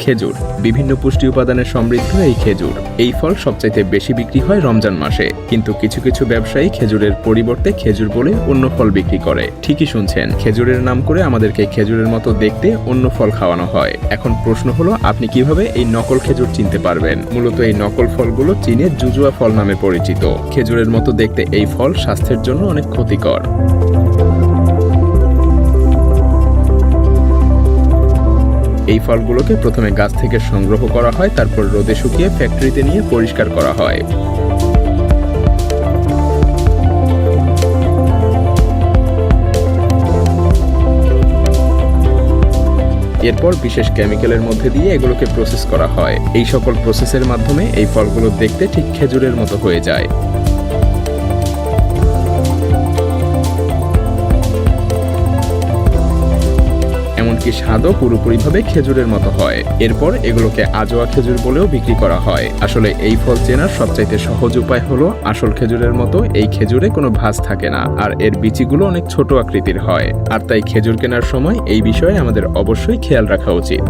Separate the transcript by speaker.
Speaker 1: খেজুর। বিভিন্ন পুষ্টি উপাদানে সমৃদ্ধ এই খেজুর। এই ফল সবচাইতে বেশি বিক্রি হয় রমজান মাসে। কিন্তু কিছু কিছু ব্যবসায়ী খেজুরের পরিবর্তে খেজুর বলে অন্য ফল বিক্রি করে। ঠিকই শুনছেন, খেজুরের নাম করে আমাদেরকে খেজুরের মতো দেখতে অন্য ফল খাওয়ানো হয়। এখন প্রশ্ন হলো, আপনি কীভাবে এই নকল খেজুর চিনতে পারবেন? মূলত এই নকল ফলগুলো চীনে জুজুয়া ফল নামে পরিচিত। খেজুরের মতো দেখতে এই ফল স্বাস্থ্যের জন্য অনেক ক্ষতিকর। ফলগুলোকে প্রথমে গাছ থেকে সংগ্রহ করা হয়, তারপর রোদে শুকিয়ে ফ্যাক্টরিতে নিয়ে পরিষ্কার করা হয়। এরপর বিশেষ কেমিক্যালের মধ্যে দিয়ে এগুলোকে প্রসেস করা হয়। এই সকল প্রসেসের মাধ্যমে এই ফলগুলো দেখতে ঠিক খেজুরের মতো হয়ে যায়। এমনকি স্বাদও পুরোপুরিভাবে খেজুরের মতো হয়। এরপর এগুলোকে আজোয়া খেজুর বলেও বিক্রি করা হয়। আসলে এই ফল চেনার সবচাইতে সহজ উপায় হলো আসল খেজুরের মতো এই খেজুরে কোনো ভাঁজ থাকে না, আর এর বিচিগুলো অনেক ছোট আকৃতির হয়। আর তাই খেজুর কেনার সময় এই বিষয়ে আমাদের অবশ্যই খেয়াল রাখা উচিত।